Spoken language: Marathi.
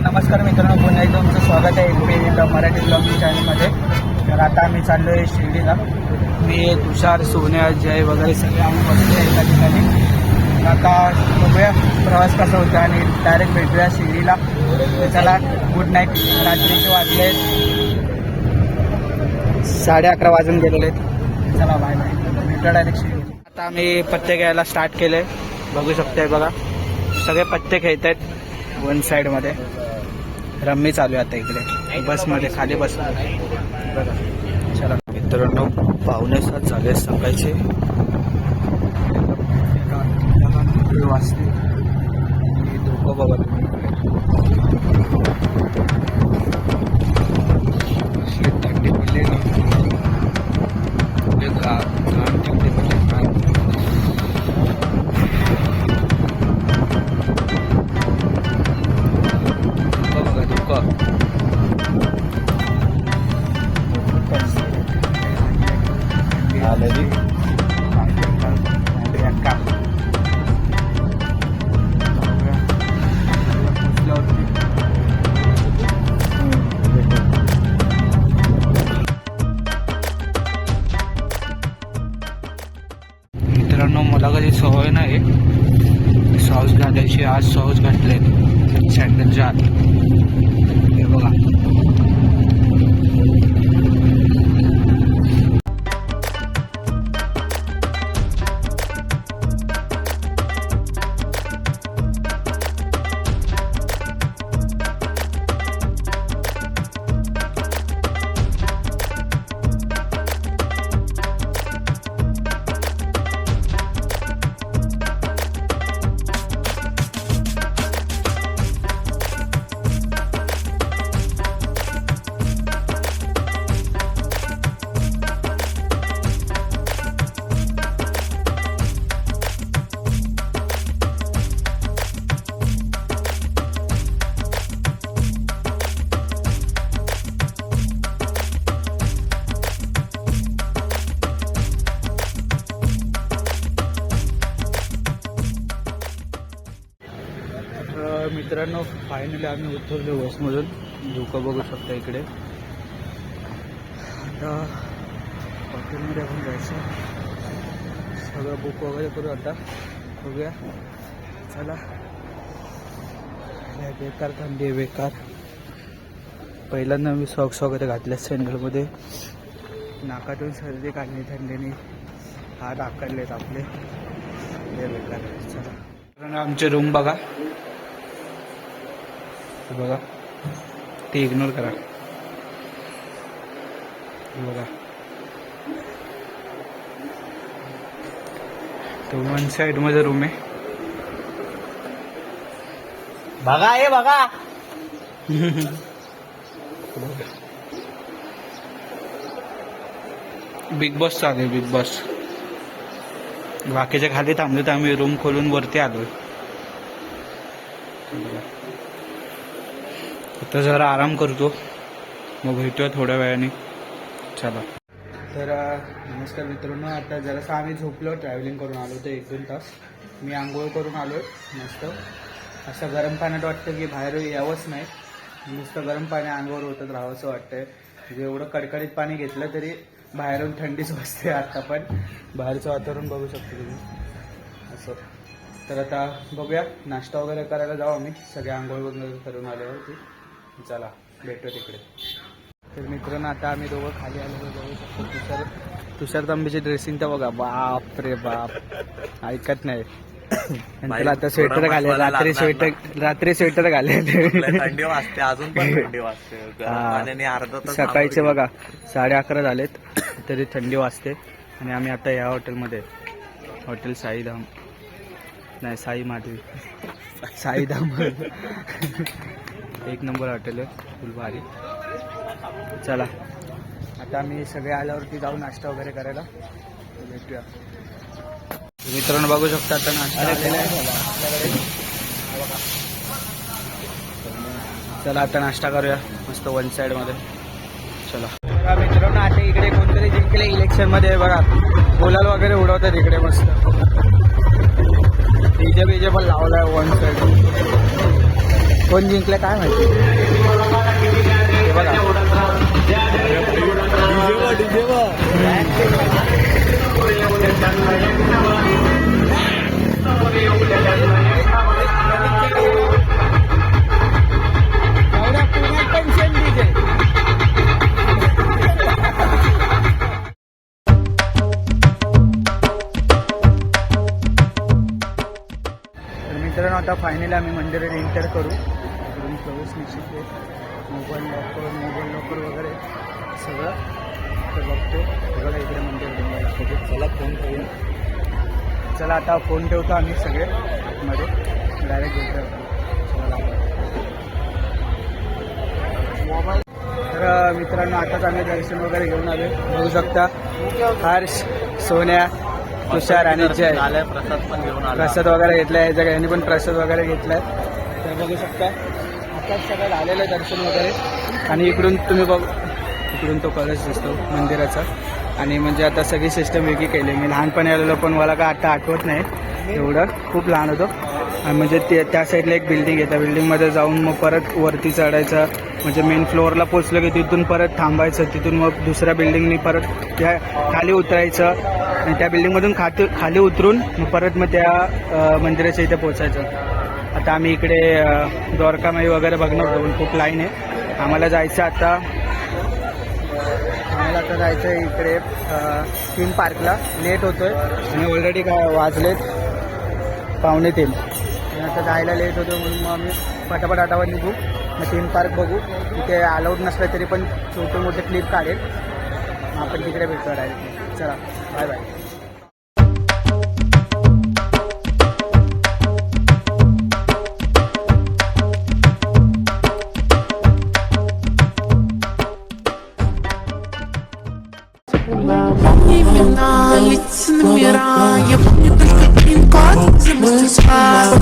नमस्कार मित्रांनो पुन्हा एकदा तुमचं स्वागत आहे एम पी मराठी ब्लॉगिंग चॅनलमध्ये तर आता आम्ही चाललो आहे शिर्डीला. मी तुषार सोन्या जय वगैरे सगळे आम्ही बसले आहे एका ठिकाणी. आता बघूया प्रवास कसा होता आणि डायरेक्ट भेटूया शिर्डीला. चला गुड नाईट रात्रीचे वाजले साडे अकरा वाजून गेलेले आहेत. चला बाय बाय भेटूया डायरेक्ट शिर्डी आता आम्ही पत्ते घ्यायला स्टार्ट केले बघू शकतोय बघा. सगळे पत्ते खेळत आहेत. वन साईडमध्ये रम्मी चालू आहे आता इकडे. बसमध्ये खाली बस. बघा. चला मित्रांनो पाहुणे सात झाले सकाळचे. आलेली मित्रांनो मला कधी सवय नाही. सॉस घालायची आज सॉस घातले सँडलच्या आत हे बघा. मित्रांनो फायनली आम्ही उतरलो बसमधून. धुकं बघू शकता इकडे. आता हॉटेलमध्ये आपण जायचं. सगळं बुक वगैरे करू आता. बघूया. चला. बेकार थंडी आहे बेकार. पहिल्यांदा मी सॉक्स वगैरे घातले सँडलमध्ये नाकातून सर्दी काढली थंडीने. हात आकडलेत आपले. बेकार चला. आमचे रूम बघा. हे बघा. ते इग्नोर करा. बघा. तो वन साइडमध्ये रूम आहे. बघा हे बघा. बिग बॉस चालू आहे बिग बॉस बाकीच्या खाली थांबलो तर आम्ही रूम खोलून वरती आलोय. तर जरा आराम करतो. मग भेटूया थोड्या वेळाने. चला. तर नमस्कार मित्रांनो आता जरासं आम्ही झोपलो ट्रॅव्हलिंग करून आलो होतो एक दोन तास. मी आंघोळ करून आलो मस्त. असं गरम पाण्यात वाटतं की बाहेर यावंच नाही. नुसतं गरम पाणी अंगावर होतच राहावंसं वाटतंय. म्हणजे एवढं कडकडीत पाणी घेतलं तरी बाहेरून थंडीच वाजते आता पण. बाहेरचं वातावरण बघू शकतो तुम्ही. असं. तर आता बघूया नाश्ता वगैरे करायला जाऊ आम्ही. सगळे आंघोळ वगैरे करून आलो होती चला भेटू तिकडे. तर मित्रांनो आता आम्ही दोघं खाली आलो बघू शकतो. तुषार तुषार तांबेची ड्रेसिंग तर बघा बाप रे बाप. ऐकत नाही. त्याला आता स्वेटर घाले रात्री स्वेटर रात्री स्वेटर घाले थंडी वाजते अजून पण थंडी वाजते. सकाळचे बघा साडे अकरा झालेत तरी थंडी वाजते. आणि आम्ही आता या हॉटेलमध्ये. हॉटेल साईधाम. नाही साई माधवी साईधाम. एक नंबर हॉटेल आहे फुल भारी चला आता आम्ही सगळे आल्यावरती जाऊ नाश्ता वगैरे करायला. भेटूया. मित्रांनो बघू शकता आता नाश्ता आलेला आहे. चला. आता नाश्ता करूया मस्त वन साइडमध्ये. चला. मित्रांनो आता इकडे कोणतरी जिंकले इलेक्शनमध्ये बघा. बोलाल वगैरे उडवतात इकडे मस्त. डीजे बीजे पण लावलाय वन साइड कोण जिंकलं काय माहिती? बघा. मित्रांनो आता फायनली आम्ही मंदिरात एंटर करू. प्रवेश निश्चित आहे. मोबाईल लॉकर मोबाईल लॉकर वगैरे सगळं तर बघतो. बघा इकडे मंदिर चला फोन ठेवूया चला आता फोन ठेवतो आम्ही सगळे. मध्ये डायरेक्ट घेतो तर अं, मित्रांनो आताच आम्ही दर्शन वगैरे घेऊन आलो बघू शकता. हर्ष सोन्या तुषार आणि जय. प्रसाद पण घेऊन आला. प्रसाद वगैरे घेतलाय. यांनी पण प्रसाद वगैरे घेतलाय. तर बघू शकता. आत्ताच सगळं झालेलं आहे दर्शन वगैरे. आणि इकडून तुम्ही बघ इकडून तो कलश दिसतो मंदिराचा. आणि म्हणजे आता सगळी सिस्टम वेगळी केली. मी लहानपणी आलेलो पण मला काय आता आठवत नाही एवढं. खूप लहान होतो. आणि म्हणजे ते त्या साईडला एक बिल्डिंग आहे. त्या बिल्डिंगमध्ये जाऊन मग परत वरती चढायचं. म्हणजे मेन फ्लोअरला पोचलं की तिथून परत थांबायचं. तिथून मग दुसऱ्या बिल्डिंगनी परत त्या खाली उतरायचं. आणि त्या बिल्डिंगमधून खाती खाली उतरून मग परत मग त्या मंदिराच्या इथे पोचायचं आता आम्ही इकडे द्वारकामाई वगैरे बघणार होतो खूप लाईन आहे. आम्हाला जायचं आता. आम्हाला आता जायचं आहे इकडे थीम पार्कला लेट होतोय. आणि ऑलरेडी काय वाजलेत? पावणे तीन. आता जायला लेट होतो म्हणून मग आम्ही पटापट आटावर निघू. मग थीम पार्क बघू. तिथे अलाउड नसलं तरी पण छोटे मोठे क्लिप काढेल. आपण तिकडे भेटतो डायरेक्ट चला बाय बाय was up.